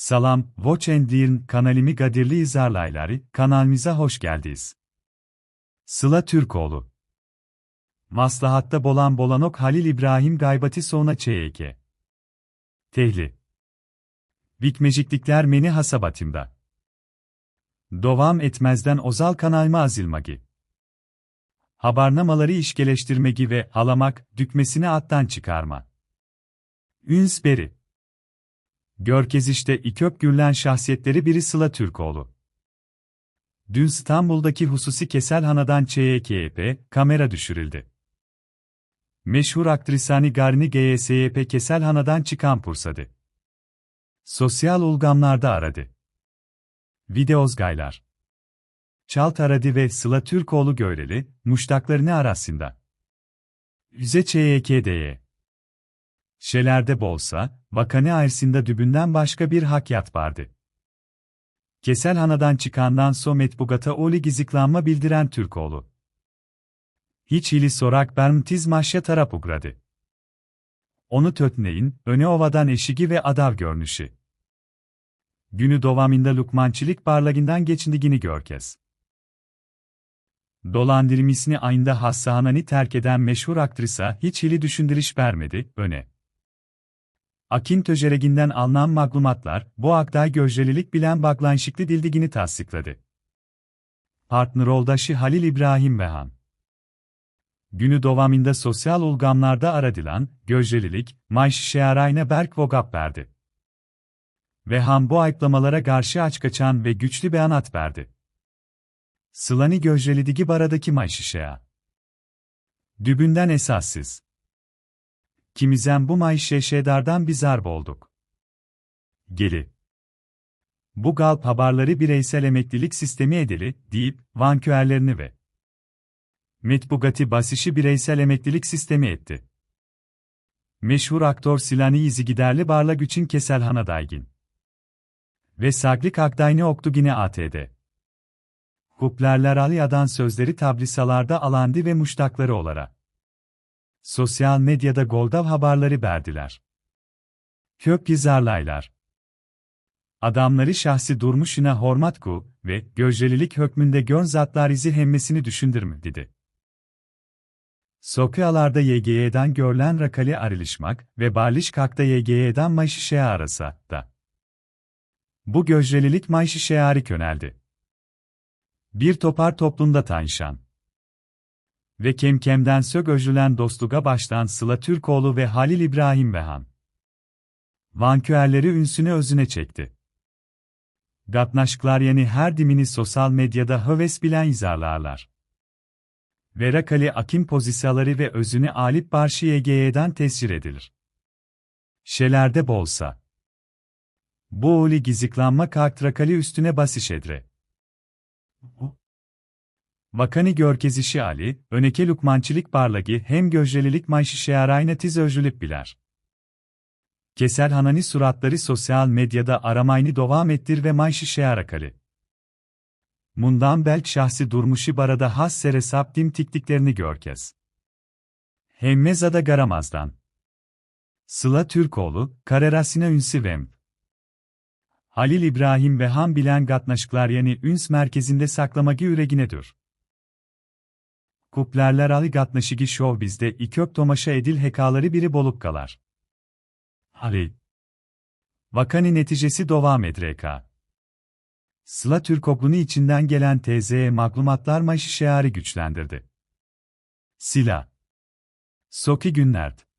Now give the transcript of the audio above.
Salam, Watch and Learn kanalimi Gadirli izarlayları, kanalımıza hoş geldiniz. Sıla Türkoğlu Maslahatta bolan bolanok Halil İbrahim gaybati sonra çeyeke. Tehli Vikmeciklikler meni hasabatımda. Dovam etmezden ozal kanalıma azilmagi. Habarnamaları işgeleştirmegi ve alamak, dükmesini attan çıkarma. Ünsberi Görkeziş'te İköp gürlen şahsiyetleri biri Sıla Türkoğlu. Dün İstanbul'daki hususi Keselhana'dan ÇYKP, kamera düşürüldü. Meşhur aktrisani Garni GYSYP Keselhana'dan çıkan pursadı. Sosyal ulgamlarda aradı. Videozgaylar. Çalt aradı ve Sıla Türkoğlu göreli, muştaklarını arasında. Üze ÇYKD'ye. Şelerde bolsa, vakanı ayrısında dübünden başka bir hakyat vardı. Keselhana'dan çıkandan so metbugata oli giziklanma bildiren Türkoğlu. Hiç ili sorak bermtiz maşya tarap ugradı. Onu tötneyin, öne ovadan eşigi ve adav görünüşü. Günü dovamında lukmançilik barlaginden geçindigini görkez. Dolandırmisini ayında hassahanani terk eden meşhur aktrisa hiç ili düşündürüş vermedi, öne. Akin töjereginden alınan maglumatlar, bu akta göjelilik bilen baklanşıklı dildigini tasdikladı. Partner oldaşı Halil İbrahim Behan. Günü dovamında sosyal ulgamlarda aradılan, göjelilik, Mayş Şearayna Berk Vogap verdi. Vehan bu ayıplamalara karşı aç kaçan ve güçlü beyanat verdi. Sılani göjrelidigi baradaki Mayşişea. Dübünden esassız. Kimizen bu mayşe şedardan bizarb olduk. Geli. Bu galp haberleri bireysel emeklilik sistemi edili, deyip, vanküerlerini ve Metbugati basişi bireysel emeklilik sistemi etti. Meşhur aktör Silani izi giderli barla güçün Keselhana Daygin. Ve Saglik Akdayni Oktugine ATD. Kuplerler Aliya'dan sözleri tablisalarda alandı ve muştakları olara. Sosyal medyada Goldav haberleri verdiler. Kök gizarlaylar. Adamları şahsi durmuşuna hormatku ve göjelilik hükmünde gön zatlar izi hemmesini düşündürmü dedi. Sokyalarda YGY'den görülen rakali arilişmak ve barliş kakta YGY'den mayşişeye arasa da. Bu göjelilik mayşişeye harik yöneldi. Bir topar toplumda tanışan ve Kemkem'den sög özlülen dostluğa baştan Sıla Türkoğlu ve Halil İbrahim Behan. Vanküerleri ünsüne özüne çekti. Gatnaşklar yeni her dimini sosyal medyada höves bilen izarlarlar. Verakali akim pozisyaları ve özünü Alip Barşı YGY'den tescil edilir. Şelerde bolsa. Bu oli giziklanma kaktrakali üstüne basiş edre. Vakani görkezişi Ali, öneke lukmançilik barlagi hem göjrelilik manşişearayna tiz özlülük biler. Kesel hanani suratları sosyal medyada aramayını devam ettir ve manşişearakali. Mundan belk şahsi durmuşu barada has sere saptim tiktiklerini görkez. Hemmezada garamazdan. Sıla Türkoğlu, Karerasina Ünsi Vemp. Halil İbrahim ve Han bilen gatnaşıklar yani Üns merkezinde saklamagi üreginedir. Kuplerler Ali Gatnaşigi Show bizde ikök tomaşa edil hekaları biri bolup kalar. Ali. Vakani neticesi devam edreka. Sıla Türkoglunu içinden gelen TZ'ye maklumatlar maşişeari güçlendirdi. Sila. Soki Günlert.